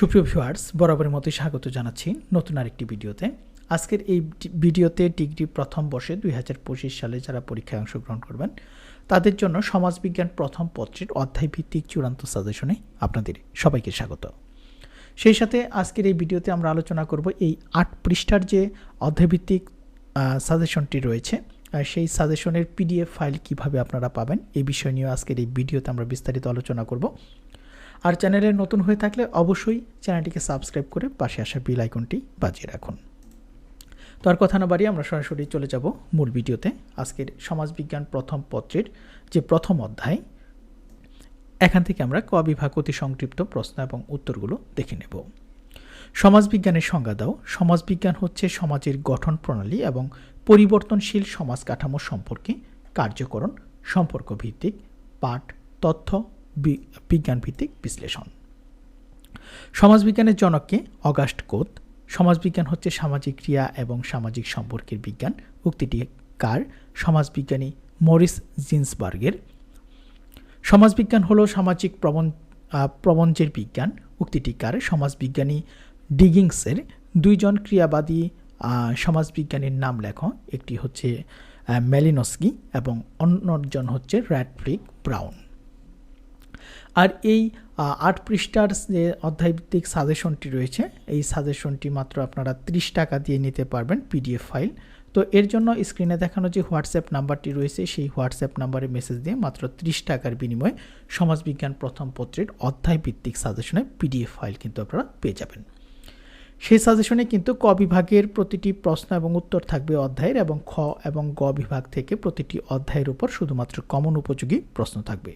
সুপ্রিয় ভিউয়ার্স, বরাবরের মতোই স্বাগত জানাচ্ছি নতুন আরেকটি ভিডিওতে। আজকের এই ভিডিওতে ডিগ্রি প্রথম বর্ষে দুই হাজার পঁচিশ সালে যারা পরীক্ষায় অংশগ্রহণ করবেন, তাদের জন্য সমাজবিজ্ঞান প্রথম পত্রের অধ্যায়ভিত্তিক চূড়ান্ত সাজেশনে আপনাদের সবাইকে স্বাগত। সেই সাথে আজকের এই ভিডিওতে আমরা আলোচনা করব এই আট পৃষ্ঠার যে অধ্যায়ভিত্তিক সাজেশনটি রয়েছে সেই সাজেশনের পিডিএফ ফাইল কীভাবে আপনারা পাবেন এই বিষয় নিয়ে আজকের এই ভিডিওতে আমরা বিস্তারিত আলোচনা করব। আর চ্যানেলে নতুন হয়ে থাকলে অবশ্যই চ্যানেলটিকে সাবস্ক্রাইব করে পাশে আসা বেল আইকনটি বাজিয়ে রাখুন। তো আর কথা না বাড়িয়ে আমরা সরাসরি চলে যাব মূল ভিডিওতে। আজকের সমাজবিজ্ঞান প্রথম পত্রের যে প্রথম অধ্যায়, এখান থেকে আমরা ক বিভাগ অতি সংক্ষিপ্ত প্রশ্ন এবং উত্তরগুলো দেখে নেব। সমাজবিজ্ঞানের সংজ্ঞা দাও। সমাজবিজ্ঞান হচ্ছে সমাজের গঠন প্রণালী এবং পরিবর্তনশীল সমাজ কাঠামো সম্পর্কে কার্যকরণ সম্পর্ক ভিত্তিক পাঠ, তথ্য বি- বিজ্ঞান ভিত্তিক বিশ্লেষণ। সমাজবিজ্ঞানের জনককে অগাস্ট কোত সমাজবিজ্ঞান হচ্ছে সামাজিক ক্রিয়া এবং সামাজিক সম্পর্কের বিজ্ঞান। উক্তিটি কার? সমাজবিজ্ঞানী মরিস জিন্সবার্গের। সমাজবিজ্ঞান হলো সামাজিক প্রবন আহ, প্রবঞ্চের বিজ্ঞান। উক্তিটি কার? সমাজবিজ্ঞানী ডিগিংসের। দুইজন ক্রিয়াবাদী সমাজবিজ্ঞানীর নাম লেখ। একটি হচ্ছে ম্যালিনস্কি এবং অন্যজন হচ্ছে র্যাডফ্রিক ব্রাউন। আর এই আট পৃষ্ঠার যে অধ্যায়ভিত্তিক সাজেশনটি রয়েছে, এই সাজেশনটি মাত্র আপনারা ত্রিশ টাকা দিয়ে নিতে পারবেন পিডিএফ ফাইল। তো এর জন্য স্ক্রিনে দেখানো যে হোয়াটসঅ্যাপ নাম্বারটি রয়েছে, সেই হোয়াটসঅ্যাপ নাম্বারে মেসেজ দিয়ে মাত্র ত্রিশ টাকার বিনিময়ে সমাজবিজ্ঞান প্রথম পত্রের অধ্যায়ভিত্তিক সাজেশনের পিডিএফ ফাইল কিন্তু আপনারা পেয়ে যাবেন। সেই সাজেশনে কিন্তু ক বিভাগের প্রতিটি প্রশ্ন এবং উত্তর থাকবে অধ্যায়ের এবং খ এবং গ বিভাগ থেকে প্রতিটি অধ্যায়ের উপর শুধুমাত্র কমন উপযোগী প্রশ্ন থাকবে।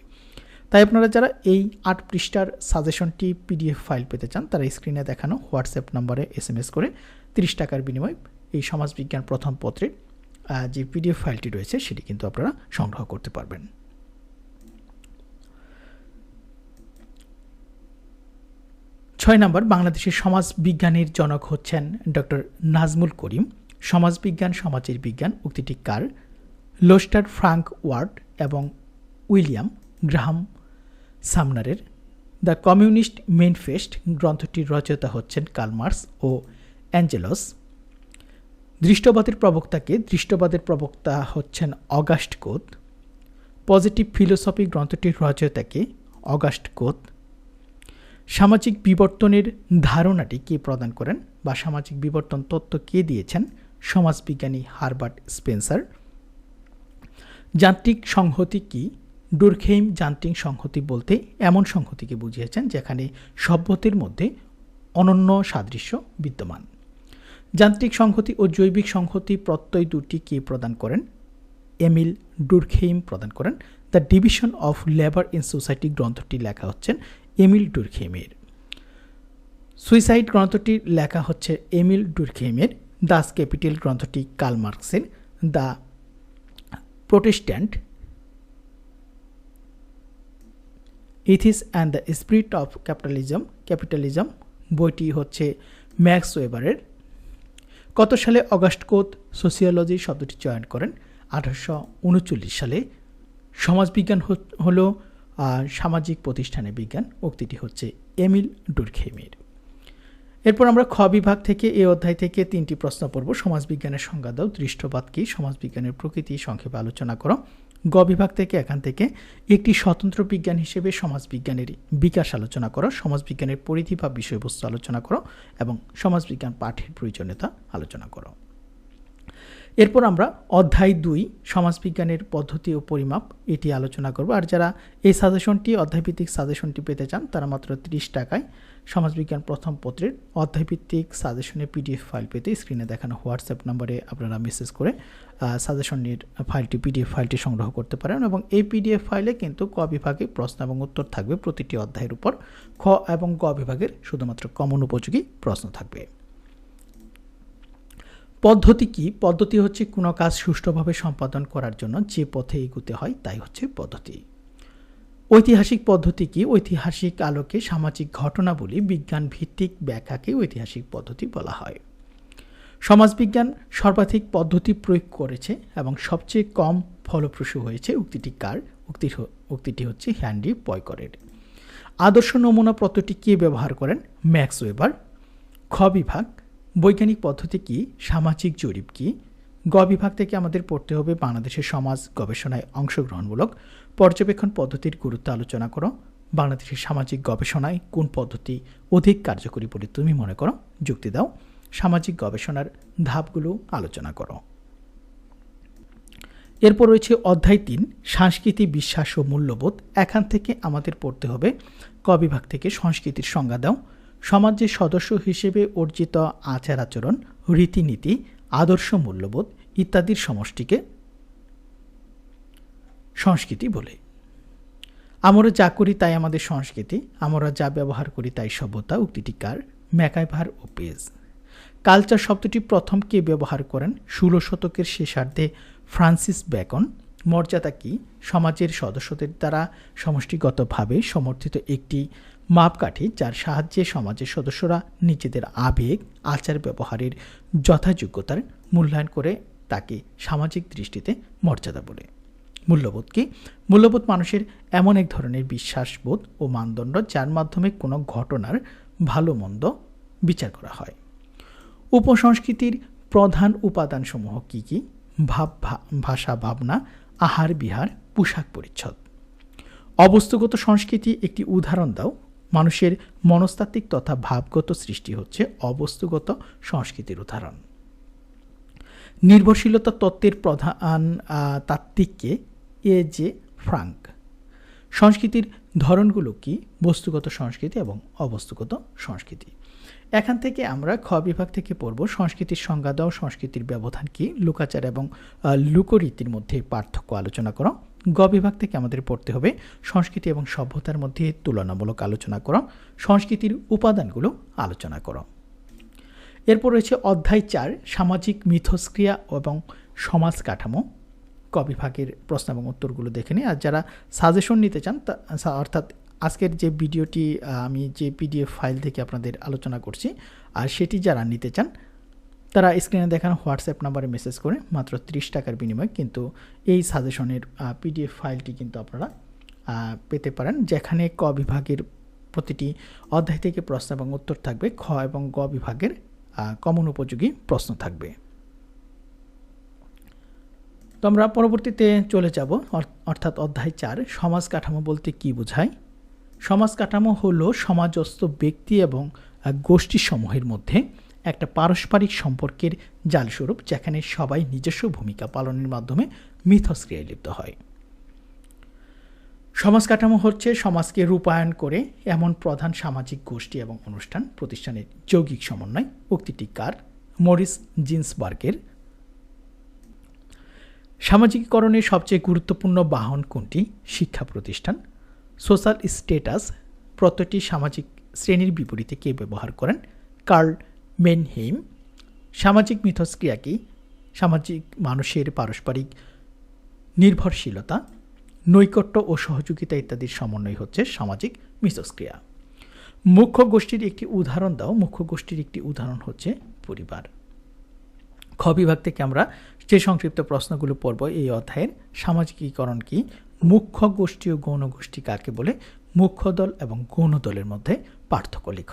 তাই আপনারা যারা এই আট পৃষ্ঠার সাজেশনটি পিডিএফ ফাইল পেতে চান, তারা স্ক্রিনে দেখানো হোয়াটসঅ্যাপ নম্বরে এস এম এস করে তিরিশ টাকার বিনিময়ে এই সমাজবিজ্ঞান প্রথম পত্রের যে পিডিএফ ফাইলটি রয়েছে সেটি কিন্তু আপনারা সংগ্রহ করতে পারবেন। ছয় নম্বর, বাংলাদেশের সমাজ বিজ্ঞানের জনক হচ্ছেন ডক্টর নাজমুল করিম। সমাজবিজ্ঞান, সমাজের বিজ্ঞান উক্তিটি কার? লোস্টার ফ্রাঙ্ক ওয়ার্ড এবং উইলিয়াম গ্রাহাম সামনারের দ্য কমিউনিস্ট মেনফেস্ট গ্রন্থটির রচয়িতা হচ্ছেন কালমার্স ও অ্যাঞ্জেলস। দৃষ্টবাদের প্রবক্তাকে দৃষ্টবাদের প্রবক্তা হচ্ছেন অগাস্ট কোত। পজিটিভ ফিলোসফি গ্রন্থটির রচয়িতাকে অগাস্ট কোত। সামাজিক বিবর্তনের ধারণাটি কে প্রদান করেন বা সামাজিক বিবর্তন তত্ত্ব কে দিয়েছেন? সমাজবিজ্ঞানী হারবার্ট স্পেন্সার। যান্ত্রিক সংহতি কি? ডুরখেইম যান্ত্রিক সংহতি বলতে এমন সংহতিকে বুঝিয়েছেন যেখানে সভ্যতির মধ্যে অনন্য সাদৃশ্য বিদ্যমান। যান্ত্রিক সংহতি ও জৈবিক সংহতি প্রত্যয় দুটি কে প্রদান করেন? এমিল ডুরখেইম প্রদান করেন। The division of labour in society গ্রন্থটি লেখা হচ্ছেন এমিল ডুরখেইমের সুইসাইড গ্রন্থটি লেখা হচ্ছে এমিল ডুরখেইমের দাস ক্যাপিটাল গ্রন্থটি কার্ল মার্কসের। The Protestant ethics and the spirit of capitalism capitalism বইটি হচ্ছে ম্যাক্স ওয়েবারের। কত সালে অগাস্ট কোত সোসিওলজি শব্দটি চয়ন করেন? আঠারোশো উনচল্লিশ সালে। সমাজবিজ্ঞান হলো সামাজিক প্রতিষ্ঠানে বিজ্ঞান। উক্তিটি হচ্ছে এমিল ডুরখেমের এরপর আমরা খ বিভাগ থেকে এই অধ্যায় থেকে তিনটি প্রশ্ন পড়ব। সমাজবিজ্ঞানের সংজ্ঞা দাও দৃষ্টবাদ কি? সমাজবিজ্ঞানের প্রকৃতি সংক্ষেপে আলোচনা করো। গ বিভাগ থেকে এখান থেকে একটি স্বতন্ত্র বিজ্ঞান হিসেবে সমাজবিজ্ঞানের বিকাশ আলোচনা করো, সমাজবিজ্ঞানের পরিধি বা বিষয়বস্তু আলোচনা করো এবং সমাজবিজ্ঞান পাঠের প্রয়োজনীয়তা আলোচনা করো। এরপর আমরা অধ্যায় দুই, সমাজবিজ্ঞানের পদ্ধতি ও পরিমাপ, এটি আলোচনা করব। আর যারা এই সাজেশনটি অধ্যায়ভিত্তিক সাজেশনটি পেতে চান, তারা মাত্র তিরিশ টাকায় সমাজবিজ্ঞান প্রথম পত্রের অধ্যায়ভিত্তিক সাজেশনের পিডিএফ ফাইল পেতে স্ক্রিনে দেখানো হোয়াটসঅ্যাপ নম্বরে আপনারা মেসেজ করে সাজেশনের ফাইলটি, পিডিএফ ফাইলটি সংগ্রহ করতে পারেন এবং এই পিডিএফ ফাইলে কিন্তু ক বিভাগে প্রশ্ন এবং উত্তর থাকবে। প্রতিটি অধ্যায়ের উপর খ এবং গ বিভাগের শুধুমাত্র কমন উপযোগী প্রশ্ন থাকবে। পদ্ধতি কি? পদ্ধতি হচ্ছে কোনো কাজ সুষ্ঠুভাবে সম্পাদন করার জন্য যে পথে এগুতে হয় তাই হচ্ছে পদ্ধতি। ঐতিহাসিক পদ্ধতি কি? ঐতিহাসিক আলোকে সামাজিক ঘটনাবলী বিজ্ঞান ভিত্তিক ব্যাখ্যাকে ঐতিহাসিক পদ্ধতি বলা হয়। সমাজবিজ্ঞান সর্বাধিক পদ্ধতি প্রয়োগ করেছে এবং সবচেয়ে কম ফলপ্রসূ হয়েছে উক্তিটি কার? উক্তির হ- উক্তিটি হচ্ছে হ্যান্ডি পয়করের আদর্শ নমুনা পদ্ধতি কে ব্যবহার করেন? Max Weber. খ বিভাগ। বৈজ্ঞানিক পদ্ধতি কি? সামাজিক জরিপ কি? গ বিভাগ থেকে আমাদের পড়তে হবে বাংলাদেশের সমাজ গবেষণায় অংশগ্রহণমূলক পর্যবেক্ষণ পদ্ধতির গুরুত্ব আলোচনা করো। বাংলাদেশের সামাজিক গবেষণায় কোন পদ্ধতি অধিক কার্যকরী বলে তুমি মনে করো? যুক্তি দাও। সামাজিক গবেষণার ধাপগুলো আলোচনা করো। এরপর রয়েছে অধ্যায় তিন, সংস্কৃতি বিশ্বাস ও মূল্যবোধ। এখান থেকে আমাদের পড়তে হবে কবিভাগ থেকে সংস্কৃতির সংজ্ঞা দাও। সমাজের সদস্য হিসেবে অর্জিত আচার আচরণ, রীতিনীতি, আদর্শ মূল্যবোধ ইত্যাদির সমষ্টিকে সংস্কৃতি বলে। আমরা যা করি তাই আমাদের সংস্কৃতি, আমরা যা ব্যবহার করি তাই সভ্যতা উক্তিটি কার ম্যাকাইভার ও পেজ। কালচার শব্দটি প্রথম কে ব্যবহার করেন? ষোলো শতকের শেষার্ধে ফ্রান্সিস ব্যাকন। মর্যাদা কি? সমাজের সদস্যদের দ্বারা সমষ্টিগতভাবে সমর্থিত একটি মাপকাঠি যার সাহায্যে সমাজের সদস্যরা নিজেদের আবেগ, আচার ব্যবহারের যথাযোগ্যতার মূল্যায়ন করে তাকে সামাজিক দৃষ্টিতে মর্যাদা বলে। মূল্যবোধ কি? মূল্যবোধ মানুষের এমন এক ধরনের বিশ্বাসবোধ ও মানদণ্ড যার মাধ্যমে কোনো ঘটনার ভালো মন্দ বিচার করা হয়। উপসংস্কৃতির প্রধান উপাদানসমূহ কি কি? ভাব ভাষা ভাবনা, আহার বিহার, পোশাক পরিচ্ছদ। অবস্তুগত সংস্কৃতি একটি উদাহরণ দাও। মানুষের মনস্তাত্ত্বিক তথা ভাবগত সৃষ্টি হচ্ছে অবস্তুগত সংস্কৃতির উদাহরণ। নির্ভরশীলতা তত্ত্বের প্রধান তাত্ত্বিককে এ জে ফ্রাঙ্ক। সংস্কৃতির ধরনগুলো কি? বস্তুগত সংস্কৃতি এবং অবস্তুগত সংস্কৃতি। এখান থেকে আমরা খ বিভাগ থেকে পড়ব। সংস্কৃতির সংজ্ঞা দাও, সংস্কৃতির ব্যবধান কি? লুকাচার এবং লুকরীতির মধ্যে পার্থক্য আলোচনা করো। গ বিভাগ থেকে আমাদের পড়তে হবে সংস্কৃতি এবং সভ্যতার মধ্যে তুলনামূলক আলোচনা করো। সংস্কৃতির উপাদানগুলো আলোচনা করো। এরপর রয়েছে অধ্যায় চার, সামাজিক মিথস্ক্রিয়া এবং সমাজ কাঠামো ক বিভাগের প্রশ্ন এবং উত্তরগুলো দেখে নিই। আর যারা সাজেশন নিতে চান অর্থাৎ আজকের যে ভিডিওটি আমি যে পিডিএফ ফাইল থেকে আপনাদের আলোচনা করছি, আর সেটি যারা নিতে চান, তারা স্ক্রিনে দেখানো হোয়াটসঅ্যাপ নাম্বারে মেসেজ করে মাত্র ত্রিশ টাকার বিনিময়ে কিন্তু এই সাজেশনের পিডিএফ ফাইলটি কিন্তু আপনারা পেতে পারেন, যেখানে ক বিভাগের প্রতিটি অধ্যায় থেকে প্রশ্ন এবং উত্তর থাকবে। খ এবং গ বিভাগের কমন উপযোগী প্রশ্ন থাকবে। তো আমরা পরবর্তীতে চলে যাব অর্থাৎ অধ্যায় চার, সমাজ কাঠামো বলতে কি বোঝায়? সমাজ কাঠামো হল সমাজস্থ ব্যক্তি এবং গোষ্ঠী সমূহের মধ্যে একটা পারস্পরিক সম্পর্কের জালস্বরূপ, যেখানে সবাই নিজস্ব ভূমিকা পালনের মাধ্যমে মিথস্ক্রিয়ায় লিপ্ত হয়। সমাজ কাঠামো হচ্ছে সমাজকে রূপায়ণ করে এমন প্রধান সামাজিক গোষ্ঠী এবং অনুষ্ঠান, প্রতিষ্ঠানের যৌগিক সমন্বয়, উক্তিটি কার? মরিস জিন্সবার্গের সামাজিকীকরণের সবচেয়ে গুরুত্বপূর্ণ বাহন কোনটি? শিক্ষা প্রতিষ্ঠান। সোশ্যাল স্টেটাস প্রত্যেকটি সামাজিক শ্রেণির বিপরীতে কে ব্যবহার করেন? Karl Mannheim. সামাজিক মিথস্ক্রিয়া কি? সামাজিক মানুষের পারস্পরিক নির্ভরশীলতা। নৈকট্য ও সহযোগিতা ইত্যাদির সমন্বয় হচ্ছে সামাজিক মিথস্ক্রিয়া। মুখ্য গোষ্ঠীর একটি উদাহরণ দাও। মুখ্য গোষ্ঠীর একটি উদাহরণ হচ্ছে পরিবার। খ বিভাগ থেকে আমরা যে সংক্ষিপ্ত প্রশ্নগুলো পড়ব, এই অধ্যায়ের সামাজিকীকরণ কি? মুখ্য গোষ্ঠী ও গৌণ গোষ্ঠী কাকে বলে? মুখ্য দল এবং গৌণ দলের মধ্যে পার্থক্য লিখ।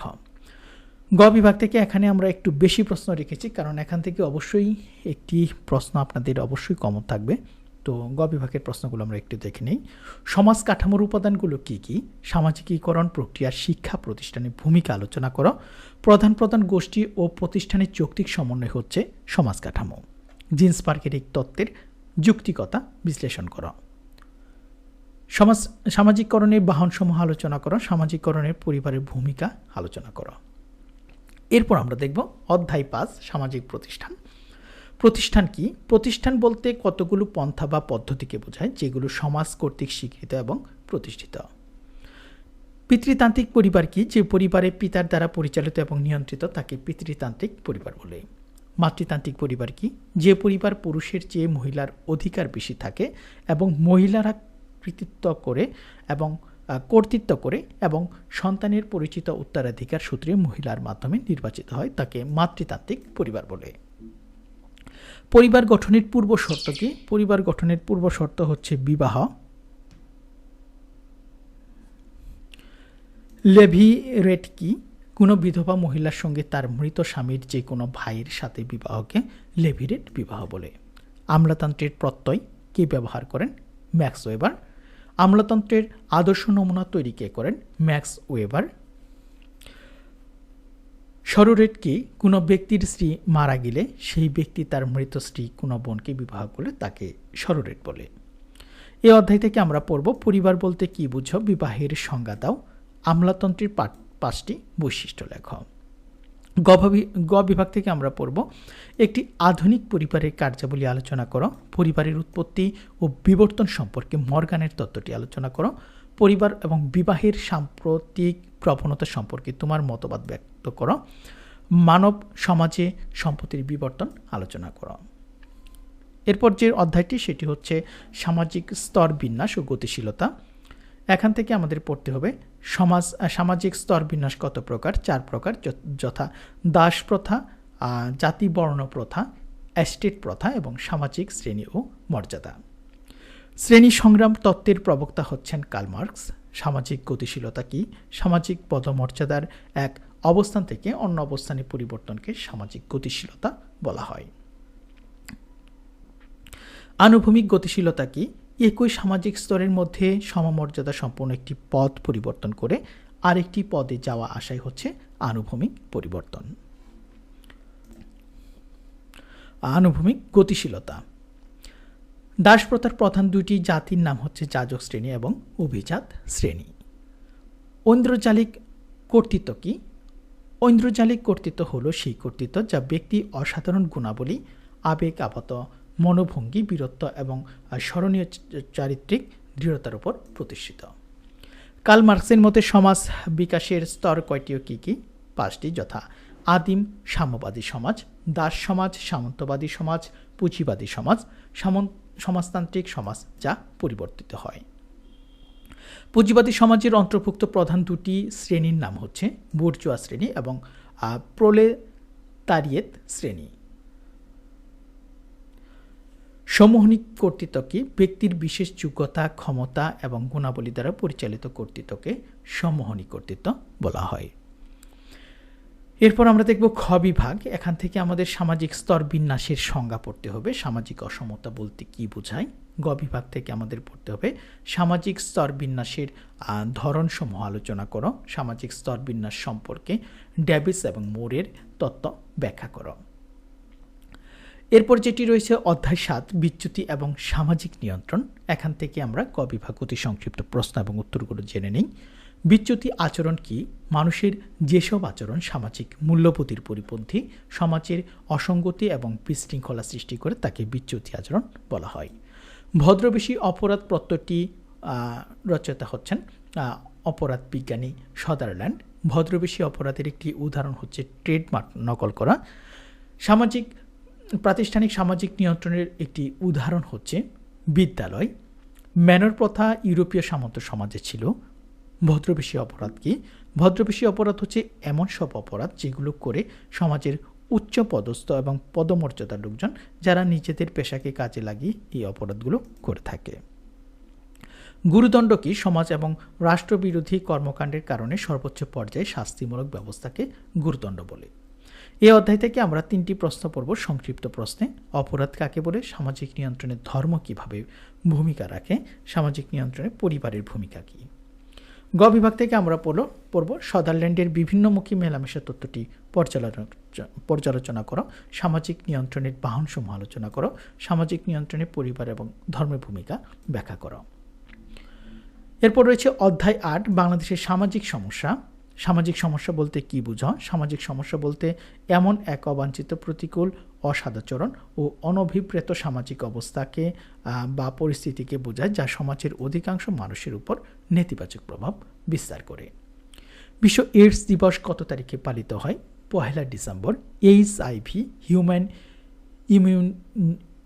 গ বিভাগ থেকে এখানে আমরা একটু বেশি প্রশ্ন রেখেছি, কারণ এখান থেকে অবশ্যই একটি প্রশ্ন আপনাদের অবশ্যই কমন থাকবে। তো গ বিভাগের প্রশ্নগুলো আমরা একটু দেখে নিই। সমাজ কাঠামোর উপাদানগুলো কি কি? সামাজিকীকরণ প্রক্রিয়ার শিক্ষা প্রতিষ্ঠানের ভূমিকা আলোচনা করো। প্রধান প্রধান গোষ্ঠী ও প্রতিষ্ঠানের যৌক্তিক সমন্বয় হচ্ছে সমাজ কাঠামো। জিন্স পার্কের এই তত্ত্বের যুক্তিকতা বিশ্লেষণ করো। সমাজ, সামাজিককরণের বাহনসমূহ আলোচনা করো, সামাজিককরণের পরিবারের ভূমিকা আলোচনা করো। এরপর আমরা দেখব অধ্যায় পাঁচ, সামাজিক প্রতিষ্ঠান। প্রতিষ্ঠান কি? প্রতিষ্ঠান বলতে কতগুলো পন্থা বা পদ্ধতিকে বোঝায়, যেগুলো সমাজ কর্তৃক স্বীকৃত এবং প্রতিষ্ঠিত। পিতৃতান্ত্রিক পরিবার কি? যে পরিবারে পিতার দ্বারা পরিচালিত এবং নিয়ন্ত্রিত, তাকে পিতৃতান্ত্রিক পরিবার বলে। মাতৃতান্ত্রিক পরিবার কি? যে পরিবার পুরুষের চেয়ে মহিলার অধিকার বেশি থাকে এবং মহিলারা কৃতিত্ব করে এবং কর্তৃত্ব করে এবং সন্তানের পরিচিত উত্তরাধিকার সূত্রে মহিলার মাধ্যমে নির্বাচিত হয় তাকে মাতৃতান্ত্রিক পরিবার বলে। পরিবার গঠনের পূর্ব শর্ত কি? পরিবার গঠনের পূর্ব শর্ত হচ্ছে বিবাহ। লেভি রেট কি? কোনো বিধবা মহিলার সঙ্গে তার মৃত স্বামীর যে কোনো ভাইয়ের সাথে বিবাহকে লেভিরেট বিবাহ বলে। আমলাতন্ত্রের প্রত্যয় কে ব্যবহার করেন? Max weber. আমলাতন্ত্রের আদর্শ নমুনা তৈরি কে করেন? Max weber. সরোরেট কি কোনো ব্যক্তির স্ত্রী মারা গেলে সেই ব্যক্তি তার মৃত স্ত্রী কোনো বোনকে বিবাহ করলে তাকে সরোরেট বলে। এই অধ্যায় থেকে আমরা পড়ব, পরিবার বলতে কি বুঝো? বিবাহের সংজ্ঞা দাও। আমলাতন্ত্রের পাঁচটি বৈশিষ্ট্য লেখ। গ বিভাগ থেকে আমরা পড়ব, একটি আধুনিক পরিবারের কার্যাবলী আলোচনা করো, পরিবারের উৎপত্তি ও বিবর্তন সম্পর্কে মর্গানের তত্ত্বটি আলোচনা করো, পরিবার এবং বিবাহের সাম্প্রতিক প্রবণতা সম্পর্কে তোমার মতবাদ ব্যক্ত করো, মানব সমাজে সম্পত্তির বিবর্তন আলোচনা করো। এরপর যে অধ্যায়টি সেটি হচ্ছে সামাজিক স্তর বিন্যাস ও গতিশীলতা। এখান থেকে আমাদের পড়তে হবে সমাজ সামাজিক স্তর বিন্যাস কত প্রকার? চার প্রকার যথা দাস প্রথা জাতি বর্ণ প্রথা অ্যাস্টেট প্রথা এবং সামাজিক শ্রেণি ও মর্যাদা। শ্রেণি সংগ্রাম তত্ত্বের প্রবক্তা হচ্ছেন কালমার্কস সামাজিক গতিশীলতা কি? সামাজিক পদমর্যাদার এক অবস্থান থেকে অন্য অবস্থানে পরিবর্তনকে সামাজিক গতিশীলতা বলা হয়। আনুভূমিক গতিশীলতা কি? একই সামাজিক স্তরের মধ্যে সমমর্যাদা সম্পন্ন একটি পদ পরিবর্তন করে আরেকটি পদে যাওয়া আশাই হচ্ছে আনুভূমিক পরিবর্তন। আনুভূমিক গতিশীলতা। দাসপ্রথার প্রধান দুইটি জাতির নাম হচ্ছে যাজক শ্রেণি এবং অভিজাত শ্রেণি। ঐন্দ্রজালিক কর্তৃত্ব কি? ঐন্দ্রজালিক কর্তৃত্ব হলো সেই কর্তৃত্ব যা ব্যক্তি অসাধারণ গুণাবলী, আবেগ আপাত মনোভঙ্গি, বীরত্ব এবং স্মরণীয় চারিত্রিক দৃঢ়তার উপর প্রতিষ্ঠিত। কাল মার্কসের মতে সমাজ বিকাশের স্তর কয়টিও কী কী? পাঁচটি, যথা আদিম সাম্যবাদী সমাজ, দাস সমাজ, সামন্তবাদী সমাজ, পুঁজিবাদী সমাজ সমাজতান্ত্রিক সমাজ যা পরিবর্তিত হয়। পুঁজিবাদী সমাজের অন্তর্ভুক্ত প্রধান দুটি শ্রেণির নাম হচ্ছে বুর্জুয়া শ্রেণি এবং প্রলে তারিয়েত শ্রেণি। সমোহনী কর্তৃত্বকে ব্যক্তির বিশেষ যোগ্যতা, ক্ষমতা এবং গুণাবলী দ্বারা পরিচালিত কর্তৃত্বকে সমোহনী কর্তৃত্ব বলা হয়। এরপর আমরা দেখব খ বিভাগ। এখান থেকে আমাদের সামাজিক স্তর বিন্যাসের সংজ্ঞা পড়তে হবে। সামাজিক অসমতা বলতে কি বোঝায়? গ বিভাগ থেকে আমাদের পড়তে হবে, সামাজিক স্তর বিন্যাসের ধরনসমূহ আলোচনা করো। সামাজিক স্তর বিন্যাস সম্পর্কে ড্যাবিস এবং মোরের তত্ত্ব ব্যাখ্যা করো। এরপর যেটি রয়েছে অধ্যায় সাত, বিচ্যুতি এবং সামাজিক নিয়ন্ত্রণ। এখান থেকে আমরা ক বিভাগ অতি সংক্ষিপ্ত প্রশ্ন এবং উত্তরগুলো জেনে নিই। বিচ্যুতি আচরণ কি? মানুষের যেসব আচরণ সামাজিক মূল্যবোধের পরিপন্থী, সমাজের অসঙ্গতি এবং বিশৃঙ্খলা সৃষ্টি করে তাকে বিচ্যুতি আচরণ বলা হয়। ভদ্রবেশী অপরাধ প্রত্যয়টি রচয়িতা হচ্ছেন অপরাধ বিজ্ঞানী সদারল্যান্ড। ভদ্রবেশী অপরাধের একটি উদাহরণ হচ্ছে ট্রেডমার্ক নকল করা। সামাজিক প্রাতিষ্ঠানিক সামাজিক নিয়ন্ত্রণের একটি উদাহরণ হচ্ছে, বিদ্যালয়, ম্যানর প্রথা ইউরোপীয় সামন্ত সমাজে ছিল। ভদ্রবেশী অপরাধ কি? ভদ্রবেশী অপরাধ হচ্ছে এমন সব অপরাধ যেগুলো করে সমাজের উচ্চ পদস্থ এবং পদমর্যাদার লোকজন যারা নিজেদের পেশাকে কাজে লাগিয়ে এই অপরাধগুলো করে থাকে। গুরুদণ্ড কি? সমাজ এবং রাষ্ট্রবিরোধী কর্মকাণ্ডের কারণে সর্বোচ্চ পর্যায়ে শাস্তিমূলক ব্যবস্থাকে গুরুদণ্ড বলে। এই অধ্যায় থেকে আমরা তিনটি প্রশ্ন পড়ব সংক্ষিপ্ত প্রশ্নে। অপরাধ কাকে বলে? সামাজিক নিয়ন্ত্রণে ধর্ম কীভাবে ভূমিকা রাখে? সামাজিক নিয়ন্ত্রণে পরিবারের ভূমিকা কী? গ বিভাগ থেকে আমরা পড়ব পড়ব সদারল্যান্ডের বিভিন্নমুখী মেলামেশা তত্ত্বটি পর্যালোচনা পর্যালোচনা করো। সামাজিক নিয়ন্ত্রণের বাহনসমূহ আলোচনা করো। সামাজিক নিয়ন্ত্রণে পরিবার এবং ধর্মের ভূমিকা ব্যাখ্যা করো। এরপর রয়েছে অধ্যায় আট, বাংলাদেশের সামাজিক সমস্যা। সামাজিক সমস্যা বলতে কি বুঝো? সামাজিক সমস্যা বলতে এমন এক অবাঞ্ছিত প্রতিকূল অসাদাচরণ ও অনভিপ্রেত সামাজিক অবস্থাকে বা পরিস্থিতিকে বোঝায় যা সমাজের অধিকাংশ মানুষের উপর নেতিবাচক প্রভাব বিস্তার করে। বিশ্ব এইডস দিবস কত তারিখে পালিত হয়? পহেলা December, H I V human immune,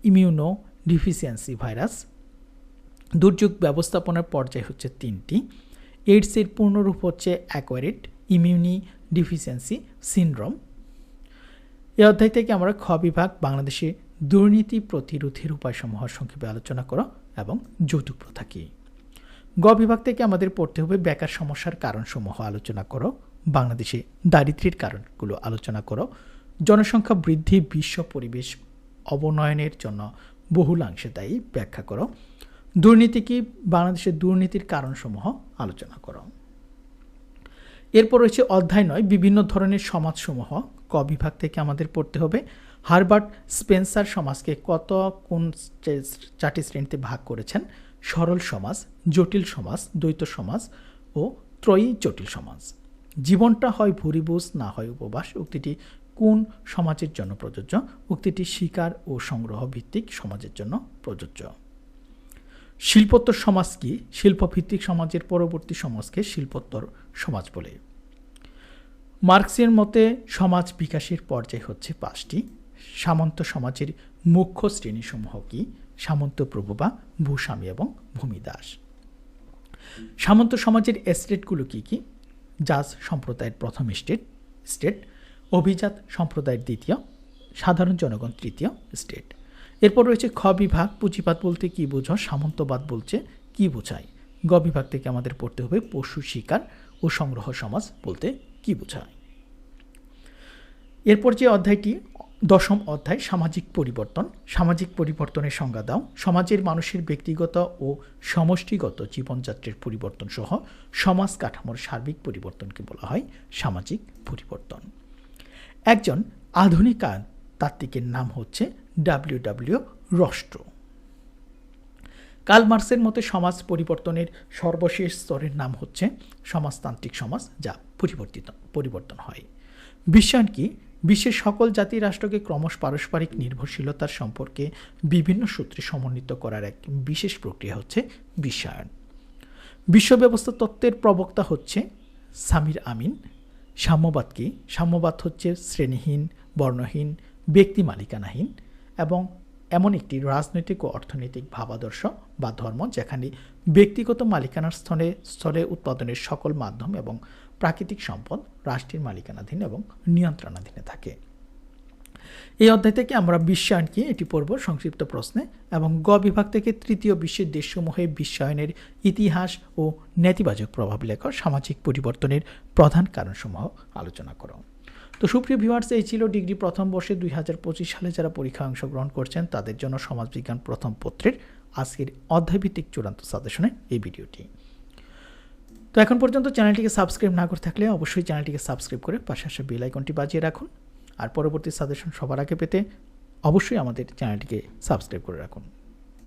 immuno deficiency virus. দুর্যোগ ব্যবস্থাপনার পর্যায় হচ্ছে তিনটি। এইডসের পূর্ণরূপ হচ্ছে অ্যাকোয়ারিট ইমিউনি ডিফিসিয়েন্সি সিনড্রোম। এই অধ্যায় থেকে আমরা খ বিভাগ বাংলাদেশে দুর্নীতি প্রতিরোধের উপায়সমূহ সংক্ষেপে আলোচনা করো এবং যৌতুক প্রথা কী? গ বিভাগ থেকে আমাদের পড়তে হবে বেকার সমস্যার কারণসমূহ আলোচনা করো, বাংলাদেশে দারিদ্র্যের কারণগুলো আলোচনা করো। জনসংখ্যা বৃদ্ধি, বিশ্ব পরিবেশ অবনয়নের জন্য বহুলাংশে দায়ী ব্যাখ্যা করো। দুর্নীতি কি? বাংলাদেশের দুর্নীতির কারণসমূহ আলোচনা করো। এরপর রয়েছে অধ্যায় নয়, বিভিন্ন ধরনের সমাজসমূহ। ক বিভাগ থেকে আমাদের পড়তে হবে, হারবার্ট স্পেন্সার সমাজকে কত, কোন চারটি শ্রেণীতে ভাগ করেছেন? সরল সমাজ, জটিল সমাজ, দ্বৈত সমাজ ও ত্রয়ী জটিল সমাজ। জীবনটা হয় ভুরিভোজ, না হয় উপবাস। উক্তিটি কোন সমাজের জন্য প্রযোজ্য? উক্তিটি শিকার ও সংগ্রহ ভিত্তিক সমাজের জন্য প্রযোজ্য। শিল্পোত্তর সমাজ কি? শিল্পভিত্তিক সমাজের পরবর্তী সমাজকে শিল্পোত্তর সমাজ বলে। মার্কসের মতে, সমাজ বিকাশের পর্যায় হচ্ছে পাঁচটি। সামন্ত সমাজের মুখ্য শ্রেণীসমূহ কি? সামন্ত প্রভু বা ভূস্বামী এবং ভূমিদাস। সামন্ত সমাজের এস্টেটগুলো কি কি? জাজ সম্প্রদায়ের প্রথম স্টেট স্টেট। অভিজাত সম্প্রদায়ের দ্বিতীয়। সাধারণ জনগণ তৃতীয়, স্টেট। এরপর রয়েছে খ বিভাগ, পুঁজিবাদ বলতে কি বোঝো, সামন্তবাদ বলছে কি বোঝায়। গ বিভাগ থেকে আমাদের পড়তে হবে পশু শিকার ও সংগ্রহ সমাজ বলতে কি বোঝায়। এরপর যে অধ্যায়টি, দশম অধ্যায়, সামাজিক পরিবর্তন। সামাজিক পরিবর্তনের সংজ্ঞা দাও। সমাজের মানুষের ব্যক্তিগত ও সমষ্টিগত জীবনযাত্রার পরিবর্তন সহ সমাজ কাঠামোর সার্বিক পরিবর্তনকে বলা হয় সামাজিক পরিবর্তন। একজন আধুনিক তাত্ত্বিকের নাম হচ্ছে ডাব্লিউ ডাব্লিউ রস্ট্রো কার্ল মতে সমাজ পরিবর্তনের সর্বশেষ স্তরের নাম হচ্ছে সমাজতান্ত্রিক সমাজ, যা পরিবর্তিত, পরিবর্তন হয়। বিশ্বায়ন কি? বিশ্বের সকল জাতি রাষ্ট্রকে ক্রমশ পারস্পরিক নির্ভরশীলতার সম্পর্কে বিভিন্ন সূত্রে সমন্বিত করার এক বিশেষ প্রক্রিয়া হচ্ছে বিশ্বায়ন। বিশ্ব ব্যবস্থা তত্ত্বের প্রবক্তা হচ্ছে সামির আমিন। সাম্যবাদ কি? সাম্যবাদ হচ্ছে শ্রেণীহীন, বর্ণহীন, ব্যক্তি মালিকানাহীন। এবং এমন একটি রাজনৈতিক ও অর্থনৈতিক ভাবাদর্শ বা ধর্ম যেখানে ব্যক্তিগত মালিকানার স্থলে স্থলে উৎপাদনের সকল মাধ্যম এবং প্রাকৃতিক সম্পদ রাষ্ট্রের মালিকানাধীন এবং নিয়ন্ত্রণাধীনে থাকে। এই অধ্যায় থেকে আমরা বিশ্বায়ন কি এটি পড়ব সংক্ষিপ্ত প্রশ্নে এবং গ বিভাগ থেকে তৃতীয় বিশ্বের দেশসমূহে বিশ্বায়নের ইতিহাস ও নেতিবাচক প্রভাব লেখ সামাজিক পরিবর্তনের প্রধান কারণসমূহ আলোচনা করো। তো সুপ্রিয় ভিউয়ার্স এই ছিল ডিগ্রি প্রথম বর্ষে দুই হাজার পঁচিশ সালে যারা পরীক্ষায় অংশগ্রহণ করছেন, তাদের জন্য সমাজবিজ্ঞান প্রথম পত্রের আজকের অধ্যায়ভিত্তিক চূড়ান্ত সাজেশনে এই ভিডিওটি। তো এখন পর্যন্ত চ্যানেলটিকে সাবস্ক্রাইব না করে থাকলে অবশ্যই চ্যানেলটিকে সাবস্ক্রাইব করে পাশে আসা বেল আইকনটি বাজিয়ে রাখুন। আর পরবর্তী সাজেশন সবার আগে পেতে অবশ্যই আমাদের চ্যানেলটিকে সাবস্ক্রাইব করে রাখুন।